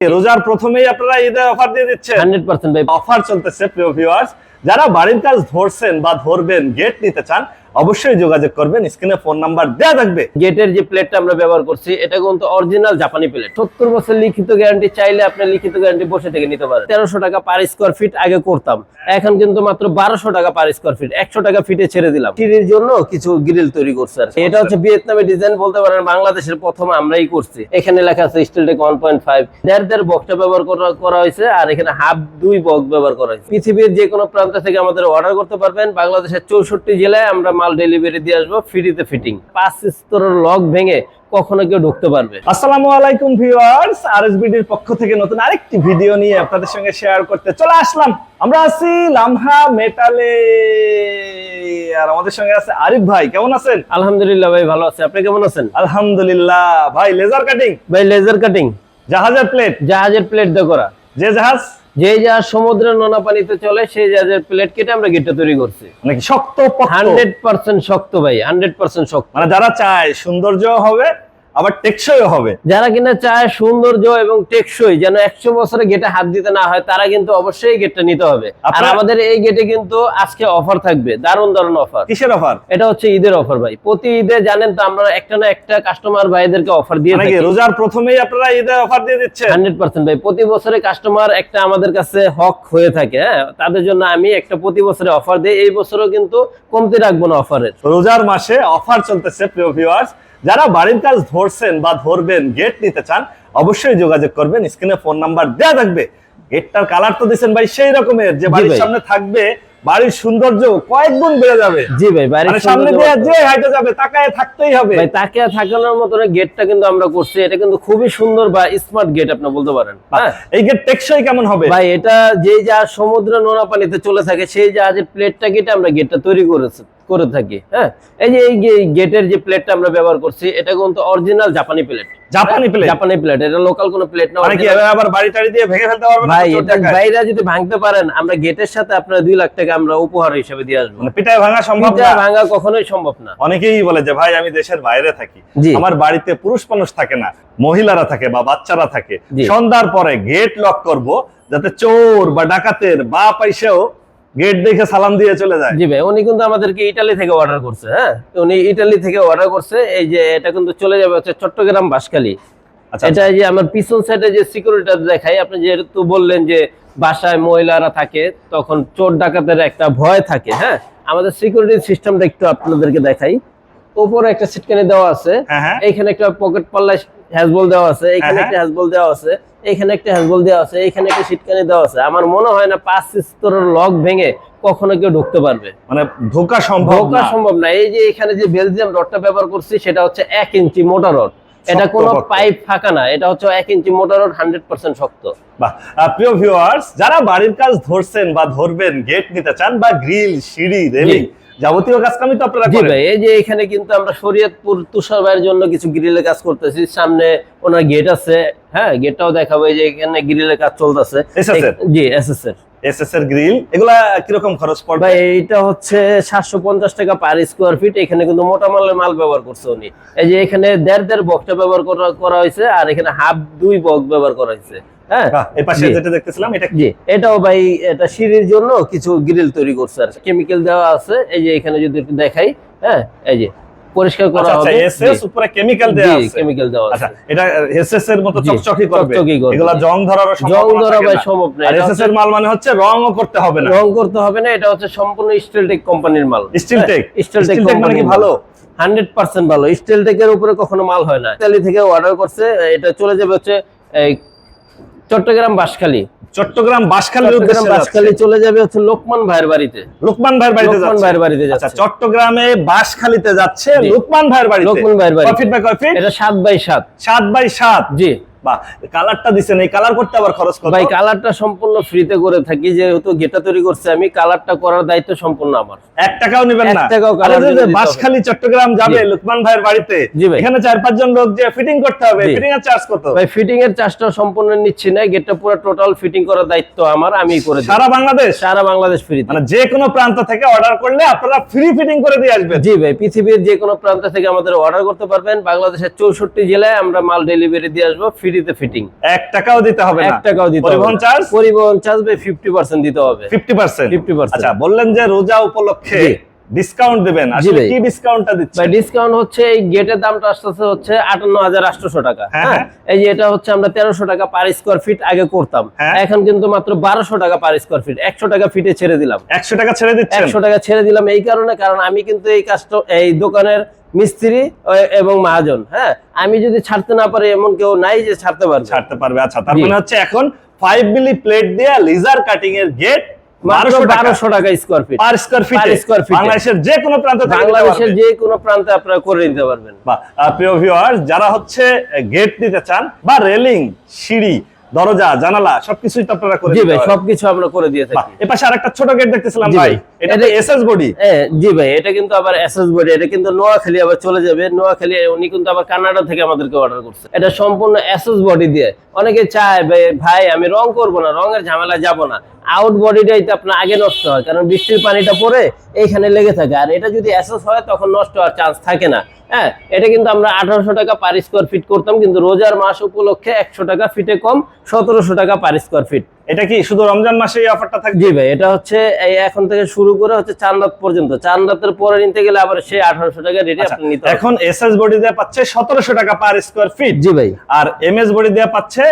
রোজার প্রথমেই আপনারা ঈদের অফার দিয়ে দিচ্ছেন। হান্ড্রেড পার্সেন্ট ভাই। অফার চলতেছে প্রিয় ভিউয়ার্স যারা বাড়ির কাজ ধরছেন বা ধরবেন গেট নিতে চান অবশ্যই যোগাযোগ করবেন স্ক্রিনে ফোন নাম্বার দেওয়া থাকবে। গেটের যে প্লেটটা আমরা ব্যবহার করছি এটা কিন্তু অরিজিনাল জাপানি প্লেট। সত্তর বছর লিখিত গ্যারান্টি চাইলে আপনি লিখিত গ্যারান্টি বসে থেকে নিতে পারেন। তেরোশো টাকা পার স্কোয়ার ফিট আগে করতাম। এখন কিন্তু মাত্র বারোশো টাকা পার স্কোয়ার ফিট একশো টাকা ফিটে ছেড়ে দিলাম। সিঁড়ির জন্য কিছু গ্রিল তৈরি করছে এটা হচ্ছে ভিয়েতনামে ডিজাইন বলতে পারেন বাংলাদেশের প্রথম আমরাই করছি। এখানে লেখা আছে steel tech one point five দেড় দেড় বক্সটা ব্যবহার করা- করা হয়েছে আর এখানে হাফ দুই বক্স ব্যবহার করা হয়েছে। পৃথিবীর যে কোনো প্রান্ত থেকে আমাদের অর্ডার করতে পারবেন। বাংলাদেশের চৌষট্টি জেলায় আমরা মাল ডেলিভারি দিয়ে আসব ফ্রিতে ফিটিং পাঁচ স্তরের লক ভেঙে কখনো কেউ ঢুকতে পারবে। আসসালামু আলাইকুম ভিউয়ার্স আরএসবিডির পক্ষ থেকে নতুন আরেকটি ভিডিও নিয়ে আপনাদের সঙ্গে শেয়ার করতে চলে আসলাম। আমরা আছি লামহা মেটালে। আর আমাদের সঙ্গে আছে আরিফ ভাই কেমন আছেন? আলহামদুলিল্লাহ ভাই ভালো আছে। আপনি কেমন আছেন? আলহামদুলিল্লাহ। ভাই লেজার কাটিং ভাই লেজার কাটিং জাহাজের প্লেট জাহাজের প্লেট দিয়ে করা যে জাহাজ? যে যা সমুদ্রের নোনা পানিতে চলে সেই জাহাজের প্লেট কেটে আমরা গেটটা তৈরি করছি। নাকি শক্ত হান্ড্রেড পার্সেন্ট শক্ত ভাই হান্ড্রেড পার্সেন্ট শক্ত। মানে যারা চায় সৌন্দর্য হবে আবার টেকসই হবে। যারা কিনা চায় সৌন্দর্য এবং টেকসই যেন একশো বছরে গেটে হাত দিতে না হয় তারা কিন্তু অবশ্যই গেটটা নিতে হবে। আর আমাদের এই গেটে কিন্তু আজকে অফার থাকবে দারুণ দারুণ অফার কিসের অফার এটা হচ্ছে ঈদের অফার ভাই। প্রতি ঈদে জানেন তো আমরা একটা না একটা কাস্টমার ভাইদেরকে অফার দিয়ে মানে থাকি। রোজার প্রথমেই আপনারা ঈদের অফার দিয়ে দিচ্ছেন? হান্ড্রেড পার্সেন্ট ভাই। প্রতি বছরে কাস্টমার একটা আমাদের কাছে হক হয়ে থাকে হ্যাঁ? তাদের জন্য আমি একটা প্রতি বছরে অফার দিই। এই বছরও কিন্তু কমতি রাখব না অফারের রোজার মাসে অফার চলতেছে প্রিয় ভিউয়ার্স যারা বাড়ির কাজ ধরছেন বা ধরবেন গেট নিতে চান অবশ্যই যোগাযোগ করবেন। স্ক্রিনে ফোন নাম্বার দেওয়া থাকবে। গেটটার কালার তো দিচ্ছেন ভাই সেই রকমের যে বাড়ির সামনে থাকবে বাড়ির সৌন্দর্য কয়েক গুণ বেড়ে যাবে। জি ভাই বাড়ির মানে সামনে দিয়ে যে হাইটে যাবে তাকায় থাকতেই হবে। ভাই তাকে থাকানোর মতন গেটটা কিন্তু আমরা করছি। এটা কিন্তু খুবই সুন্দর বা স্মার্ট গেট আপনি বলতে পারেন হ্যাঁ? এই গেট টেকসই কেমন হবে? ভাই এটা যে যা সমুদ্র নোনা পানিতে চলে থাকে সেই যা জাহাজের প্লেটটা কেটে আমরা গেটটা তৈরি করেছি। করে থাকি হ্যাঁ? এই যে এই গেটের যে প্লেটটা আমরা ব্যবহার করছি এটা কিন্তু অরিজিনাল জাপানি প্লেট জাপানি প্লেট জাপানি প্লেট এটা লোকাল কোনো প্লেট না মানে আবার বাড়ি টাড়ি দিয়ে ভেঙে ফেলতে ভাই এটা বাইরে যদি ভাঙতে পারেন আমরা গেটের সাথে আপনার দুই লাখ টাকা আমরা উপহার হিসেবে দিয়ে আসব। মানে পিটায় ভাঙা সম্ভব না। ভাঙা কখনোই সম্ভব না। অনেকেই বলে যে ভাই আমি দেশের বাইরে থাকি। আমার বাড়িতে পুরুষ মানুষ থাকে না মহিলারা থাকে বা বাচ্চারা থাকে। সন্ধ্যার পরে গেট লক করব যাতে চোর বা ডাকাতের বা পাইসেও গেট দেখে সালাম দিয়ে চলে যায়। জি ভাই উনি কিন্তু আমাদেরকে ইটালি থেকে অর্ডার করছে হ্যাঁ? উনি ইটালি থেকে অর্ডার করছে এই যে এটা কিন্তু চলে যাবে হচ্ছে চট্টগ্রাম বাসখালী আচ্ছা এটা যে আমার পিছন সাইডে যে সিকিউরিটি দেখাই আপনি যেহেতু বললেন যে বাসায় মহিলারা থাকে তখন চোর ডাকাতের একটা ভয় থাকে হ্যাঁ? আমাদের সিকিউরিটি সিস্টেমটা একটু আপনাদেরকে দেখাই। উপরে একটা সিটকানি দেওয়া আছে হ্যাঁ হ্যাঁ। এইখানে একটা পকেট পাল্লা হ্যাজবল দেওয়া আছে এখানে হ্যাঁ, একটা হ্যাজবল দেওয়া আছে। এখানে একটা হ্যাজবল দেওয়া আছে এখানে একটা সিটকানি দেওয়া আছে। আমার মনে হয় না পাঁচ স্তরের লক ভেঙে কখনো কেউ ঢুকতে পারবে। মানে ধোকা সম্ভব ঢোকা সম্ভব না। এই যে এখানে যে বেলজিয়াম রডটা ব্যবহার করছি সেটা হচ্ছে এক ইঞ্চি মোটা রড। এটা কোনো পাইপ ফাঁকা না এটা হচ্ছে এক ইঞ্চি মোটা রড হান্ড্রেড পার্সেন্ট শক্ত। প্রিয় ভিউয়ার্স যারা বাড়ির কাজ ধরছেন বা ধরবেন গেট নিতে চান বা গ্রিল সিঁড়ি রেলিং যাবতীয় কাজ কামই তো আপনারা জি করেন। ভাই এই যে এখানে কিন্তু আমরা শরীয়তপুর তুষার ভাইয়ের জন্য কিছু গ্রিলের কাজ করতেছি। সামনে ওনার গেট আছে হ্যাঁ গেটটাও দেখাবো। এই যে এখানে গ্রিলের কাজ চলতেছে। জি এসএস এর এসএস এর গ্রিল এগুলা কীরকম খরচ পড়বে? ভাই এইটা হচ্ছে সাতশো পঞ্চাশ টাকা পার স্কোয়ার ফিট। এখানে কিন্তু মোটা মালের মাল ব্যবহার করছে উনি। এই যে এখানে দেড় দেড় বক্সটা ব্যবহার করা- করা হয়েছে আর এখানে হাফ দুই বক্স ব্যবহার করা হয়েছে। হ্যাঁ? বাহ, এই পাশে যেটা দেখতেছিলাম এটা জি এটাও ভাই এটা সিঁড়ির জন্য কিছু গ্রিল তৈরি করছে আর কেমিক্যাল দেওয়া আছে এই যে এখানে যদি একটু দেখাই হ্যাঁ এই যে পরিষ্কার করা হবে। এসএস উপরে কেমিক্যাল দেয়া আছে। কেমিক্যাল দেওয়া আছে। এটা এসএস এর মতো চকচকি করবে। এগুলা জং ধরারও জং ধরা ভাই সম্ভব না। আর এসএস এর মাল মানে হচ্ছে রংও করতে হবে না। রং করতে হবে না এটা হচ্ছে সম্পূর্ণ স্টিলটেক কোম্পানির মাল। Steeltech? স্টিলটেক Steeltech মানে কি ভালো? হান্ড্রেড পার্সেন্ট ভালো। স্টিলটেকের উপরে কখনো মাল হয় না। ইতালি থেকে অর্ডার করছে এটা চলে যাবে হচ্ছে চট্টগ্রাম বাসখালী চট্টগ্রাম বাসখালীর উদ্দেশ্যে বাসখালী চলে যাবে হচ্ছে লোকমান ভাইয়ের বাড়িতে। লোকমান ভাইয়ের বাড়িতে লোকমান ভাইয়ের বাড়িতে আচ্ছা যাচ্ছে। চট্টগ্রামে বাসখালীতে যাচ্ছে লোকমান ভাইয়ের বাড়িতে। লোকমান ভাইয়ের বাড়িতে। কয় ফিট বাই কয় ফিট এটা সাত বাই সাত। সাত বাই সাত। জি। বাহ কালারটা দিছেন এই কালার করতে আবার খরচ কত? ভাই কালারটা সম্পূর্ণ ফ্রিতে করে থাকি যেহেতু গেটা তৈরি করছে আমি কালারটা করার দায়িত্ব সম্পূর্ণ আমার। এক টাকাও নেবেন না। টাকাও আরে colour যে- যে দিতে হবে। বাসখালী চট্টগ্রাম যাবে জি। ভাইয়ের বাড়িতে এখানে চার পাঁচজন লোক যে ফিটিং করতে হবে ফিটিং এর চার্জ কত? ভাই ফিটিং এর চার্জটা সম্পূর্ণ নিচ্ছি না গেটটা পুরো টোটাল ফিটিং করার দায়িত্ব আমার আমি করে সারা বাংলাদেশ? সারা বাংলাদেশ ফ্রিতে মানে যে কোনো প্রান্ত থেকে অর্ডার করলে আপনারা ফ্রি ফিটিং করে দিয়ে আসবেন। জি ভাই পৃথিবীর যে কোনো প্রান্ত থেকে আমাদের অর্ডার করতে পারবেন বাংলাদেশের চৌষট্টি জেলায় আমরা মাল ডেলিভারি দিয়ে আসব ফ্রিতে ফ্রিতে ফিটিং টাকাও দিতে হবে টাকাও দিতে হবে পরিবহন চার্জ পরিবহন চার্জ দিতে হবে। 50% 50% আচ্ছা বললেন যে রোজা উপলক্ষে ডিসকাউন্ট দিবেন। আসলে কি ডিসকাউন্টটা দিচ্ছেন? ভাই ডিসকাউন্ট হচ্ছে এই গেটের দামটা আসতেছে হচ্ছে আটান্ন হাজার আটশোশো টাকা। হ্যাঁ, হ্যাঁ? এই যে এটা হচ্ছে আমরা তেরোশো টাকা পার স্কোয়ার ফিট আগে করতাম। হ্যাঁ। এখন কিন্তু মাত্র বারোশো টাকা পার স্কোয়ার ফিট একশো টাকা ফিটে ছেড়ে দিলাম। 100 টাকা ছেড়ে দিচ্ছেন? একশো টাকা ছেড়ে দিলাম এই কারণে কারণ আমি কিন্তু এই কাজটা এই দোকানের মিস্ত্রি এবং মহাজন হ্যাঁ? আমি যদি ছাড়তে না পারি এমন কেউ নাই যে ছাড়তে পারবে। ছাড়তে পারবে আচ্ছা তার মানে হচ্ছে এখন 5 মিলি প্লেট দিয়ে লেজার কাটিং এর গেট মাত্র 1200 টাকা। বারোশো square feet per square feet Per square feet এ। বাংলাদেশের যে কোনো প্রান্ত বাংলাদেশের যে কোনো প্রান্তে আপনারা করে নিতে পারবেন। বাহ, আহ, প্রিয় ভিউয়ার্স যারা হচ্ছে গেট নিতে চান বা রেলিং সিঁড়ি দরজা জানালা সবকিছুই তো আপনারা করে জি ভাই সবকিছু আমরা করে দিয়ে থাকি। এপাশে আরেকটা ছোট গেট দেখতেছিলাম ভাই। এটা এসএস বডি এ, জি ভাই এটা কিন্তু আবার এসএস বডি এটা কিন্তু নোয়াখালী আবার চলে যাবে। নোয়াখালী উনি কিন্তু আবার কানাডা থেকে আমাদেরকে অর্ডার করছে। এটা সম্পূর্ণ এসএস বডি দিয়ে। অনেকে চায় ভাই- ভাই আমি রং করব না রঙের ঝামেলা যাব না। আউট বডিটাই তো আপনার আগে নষ্ট হয় কারণ বৃষ্টির পানিটা পড়ে এইখানে লেগে থাকে। আর এটা যদি এসএস হয় তখন নষ্ট হওয়ার চান্স থাকে না। হ্যাঁ এটা কিন্তু আমরা আঠারোশো টাকা পার স্কোয়ার ফিট করতাম কিন্তু রোজার মাস উপলক্ষে একশো টাকা ফিটে কম সতেরোশো টাকা পার স্কোয়ার ফিট এটা কি শুধু রমজান মাসে এই অফারটা থাকবে? জি ভাই এটা হচ্ছে এই এখন থেকে শুরু করে হচ্ছে চার রাত পর্যন্ত। চার রাতের পরে নিতে গেলে আবার সেই আঠারোশো টাকা রেটে আচ্ছা, আপনি নিতে। এখন এসএস বডি দিয়ে পাচ্ছে 1700 টাকা পার স্কয়ার ফিট জি ভাই। আর এমএস বডি দিয়ে পাচ্ছে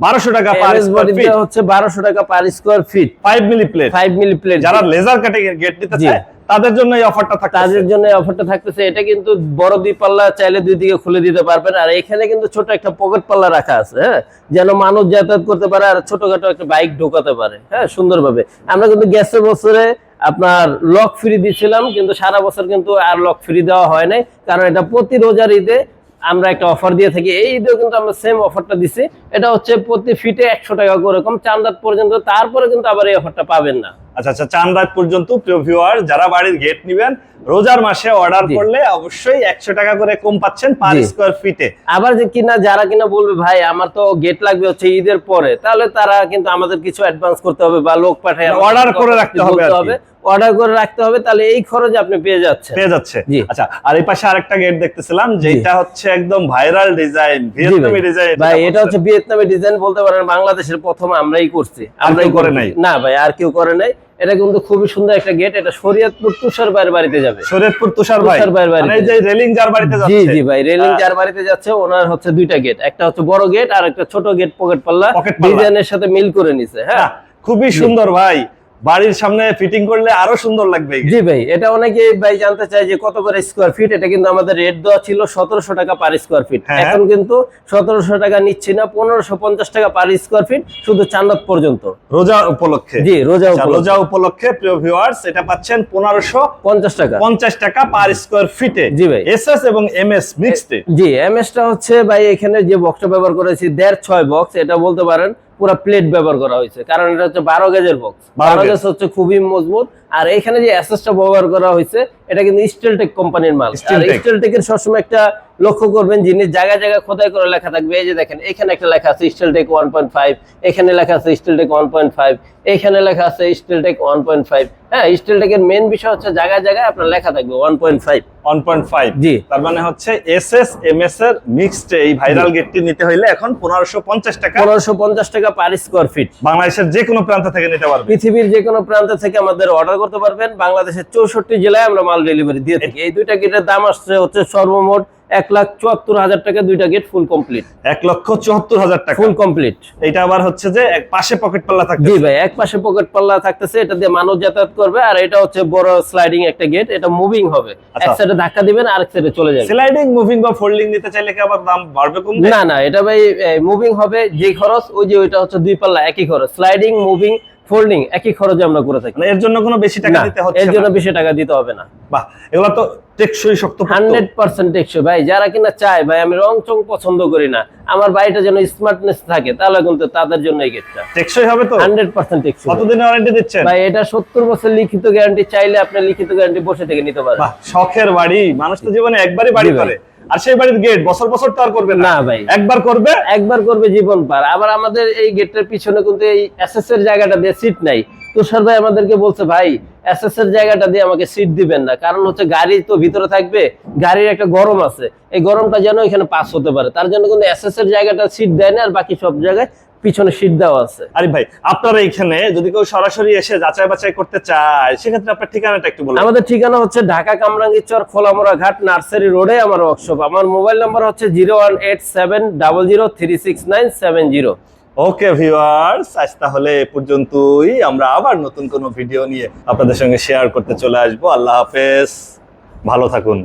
1200 টাকা পার স্কয়ার ফিট হচ্ছে বারোশো টাকা per square feet 5 milli plate five milli plate যারা লেজার কাটিং এর গেট নিতে চায় তাদের জন্য এই অফারটা থাকছে তাদের জন্য এই অফারটা থাকতেছে। এটা কিন্তু বড় দুই পাল্লা চাইলে দুই দিকে খুলে দিতে পারবেন। আর এখানে কিন্তু ছোট একটা পকেট পাল্লা রাখা আছে হ্যাঁ? যেন মানুষ যাতায়াত করতে পারে আর ছোটখাটো একটা বাইক ঢোকাতে পারে হ্যাঁ? সুন্দরভাবে। আমরা কিন্তু গ্যাসের বছরে আপনার লক ফ্রি দিচ্ছিলাম কিন্তু সারা বছর কিন্তু আর লক ফ্রি দেওয়া হয় নাই। কারণ এটা প্রতি রোজার ঈদে আমরা একটা অফার দিয়ে থাকি। এই ঈদেও কিন্তু আমরা সেম অফারটা দিছি। এটা হচ্ছে প্রতি ফিটে একশো টাকা করে। কম চান্দাত পর্যন্ত, তারপরে কিন্তু আবার এই অফারটা পাবেন না। আচ্ছা আচ্ছা চান রাত পর্যন্ত প্রিয় ভিউয়ার যারা বাড়ির গেট নিবেন রোজার মাসে অর্ডার করলে অবশ্যই 100 টাকা করে কম পাচ্ছেন পার স্কোয়ার ফিটে আবার যে কিনা যারা কিনা বলবে ভাই আমার তো গেট লাগবে হচ্ছে ঈদের পরে তাহলে তারা কিন্তু আমাদের কিছু অ্যাডভান্স করতে হবে বা লোক পাঠায় অর্ডার করে রাখতে হবে। অর্ডার করে রাখতে হবে তাহলে এই খরচে আপনি পেয়ে যাচ্ছেন। পেয়ে যাচ্ছে। আচ্ছা আর এই পাশে আরেকটা গেট দেখতেছিলাম যেটা হচ্ছে একদম ভাইরাল ডিজাইন ভিয়েতনামি ডিজাইন ভাই এটা হচ্ছে ভিয়েতনামি ডিজাইন বলতে পারেন বাংলাদেশের প্রথম আমরাই করছি। আমরাই করে নাই? না ভাই আর কেউ করে নাই। এটা কিন্তু খুবই সুন্দর একটা গেট এটা শরীয়তপুর তুষার ভাইয়ের বাড়িতে যাবে। শরীয়তপুর তুষার ভাই। তুষার ভাইয়ের বাড়িতে। মানে যে রেলিং যার বাড়িতে যাচ্ছে। জি জি ভাই রেলিং যার বাড়িতে যাচ্ছে ওনার হচ্ছে দুইটা গেট একটা হচ্ছে বড় গেট আর একটা ছোট গেট পকেট পাল্লা ডিজাইনের সাথে মিল করে নিছে হ্যাঁ। খুবই সুন্দর ভাই। বাড়ির সামনে ফিটিং করলে আরও সুন্দর লাগবে। জি ভাই এটা অনেকে ভাই জানতে চায় যে কত করে স্কোয়ার ফিট এটা কিন্তু আমাদের রেট দেওয়া ছিল সতেরোশো টাকা পার স্কোয়ার ফিট। এখন কিন্তু সতেরোশো টাকা নিচ্ছি না পনেরোশো পঞ্চাশ টাকা পার স্কোয়ার ফিট শুধু চান্নাত পর্যন্ত। রোজা উপলক্ষে। জি রোজা আচ্ছা, রোজা উপলক্ষে প্রিয় ভিউয়ার্স এটা পাচ্ছেন পনেরোশো পঞ্চাশ টাকা। পঞ্চাশ টাকা পার স্কোয়ার ফিটে জি ভাই। এস এস এবং M S mixed G M S টা হচ্ছে ভাই এখানে যে বক্সটা ব্যবহার করেছি দেড় ছয় বক্স এটা বলতে পারেন পুরো প্লেট ব্যবহার করা হয়েছে। কারণ এটা হচ্ছে বারো গেজের বক্স বারো গেজ। হচ্ছে খুবই মজবুত। আর এখানে যে অ্যাসেসটা ব্যবহার করা হয়েছে এটা কিন্তু স্টিলটেক কোম্পানির মাল। স্টেলটেক এর স্টিলটেকের সবসময় একটা লক্ষ্য করবেন জিনিস জায়গায় জায়গায় খোদাই করে লেখা থাকবে। এই যে দেখেন এখানে একটা লেখা আছে steel tech one point five এখানে লেখা আছে steel tech one point five এখানে লেখা আছে steel tech one point five হ্যাঁ স্টিল টেকের মেন বিষয় হচ্ছে জায়গায় জায়গায় আপনার লেখা থাকবে one point five one point five জি। তার মানে হচ্ছে এস এস এম এস এর মিক্সড এই ভাইরাল গেটটি নিতে হইলে এখন পনেরোশো পঞ্চাশ টাকা পনেরোশো পঞ্চাশ টাকা পার স্কোয়ার ফিট বাংলাদেশের যে কোনো প্রান্ত থেকে নিতে পারবে পৃথিবীর যে কোনো প্রান্ত থেকে আমাদের অর্ডার করতে পারবেন। বাংলাদেশের চৌষট্টি জেলায় আমরা মাল ডেলিভারি দিয়ে থাকি। এই দুইটা গেটের দাম আসছে হচ্ছে সর্বমোট এক লাখ চুয়াত্তর হাজার টাকা দুইটা গেট ফুল কমপ্লিট এক লক্ষ চুয়াত্তর হাজার টাকা। ফুল কমপ্লিট এটা আবার হচ্ছে যে এক পাশে পকেট পাল্লা থাকবে জি ভাই এক পাশে পকেট পাল্লা থাকতেছে এটা দিয়ে মানুষ যাতায়াত করবে আর এটা হচ্ছে বড় স্লাইডিং একটা গেট এটা মুভিং হবে। এক আচ্ছা। সাইডে ধাক্কা দিবেন আরেক সাইডে চলে যাবে। স্লাইডিং মুভিং বা ফোল্ডিং নিতে চাইলে কি আবার দাম বাড়বে কমবে? না না এটা ভাই মুভিং হবে যে খরচ ওই যে ওইটা হচ্ছে দুই পাল্লা একই খরচ। স্লাইডিং মুভিং ফোল্ডিং একই খরচে আমরা করে থাকি। মানে এর জন্য কোনো বেশি টাকা দিতে হচ্ছে এর জন্য বেশি টাকা দিতে হবে না। বাহ এগুলো তো টেকসই শক্ত হান্ড্রেড পার্সেন্ট টেকসই। ভাই যারা কিনা চায় ভাই আমি রং চং পছন্দ করি না। আমার বাড়িটা যেন স্মার্টনেস থাকে তাহলে কিন্তু তাদের জন্য এই গেটটা টেকসই হবে তো? হান্ড্রেড পার্সেন্ট টেকসই কতদিনের ওয়ারেন্টি দিচ্ছেন? ভাই এটা সত্তর বছর লিখিত গ্যারান্টি চাইলে আপনি লিখিত গ্যারান্টি বসে থেকে নিতে পারেন। বাহ শখের বাড়ি। মানুষ তো জীবনে একবারই বাড়ি করে। আর সেই বাড়ির গেট বছর বছর তো আর করবে না। ভাই। একবার করবে? একবার করবে জীবন পার। আবার আমাদের এই গেটের পিছনে কিন্তু এই এসএস এর জায়গাটা দিয়ে সিট নাই। তুষার ভাই আমাদেরকে বলছে ভাই এসএস এর জায়গাটা দিয়ে আমাকে সিট দিবেন না। কারণ হচ্ছে গাড়ি তো ভিতরে থাকবে গাড়ির একটা গরম আছে। এই গরমটা যেন এখানে পাস হতে পারে। তার জন্য কিন্তু এসএস এর জায়গাটা সিট দেয় না আর বাকি সব জায়গায় পিছনে সিট দেওয়া আছে। আরে ভাই আপনারা এখানে যদি কেউ সরাসরি এসে যাচাই বাছাই করতে চায় সেক্ষেত্রে আপনার ঠিকানাটা একটু বলুন। আমাদের ঠিকানা হচ্ছে ঢাকা কামরাঙ্গীরচর খোলামোড়া ঘাট নার্সারি রোডে আমার ওয়ার্কশপ আমার মোবাইল নাম্বার হচ্ছে zero one eight seven double zero three six nine seven zero. Okay viewers আজ তাহলে এ পর্যন্তই। আমরা আবার নতুন কোনো ভিডিও নিয়ে আপনাদের সঙ্গে শেয়ার করতে চলে আসব। আল্লাহ হাফেজ। ভালো থাকুন।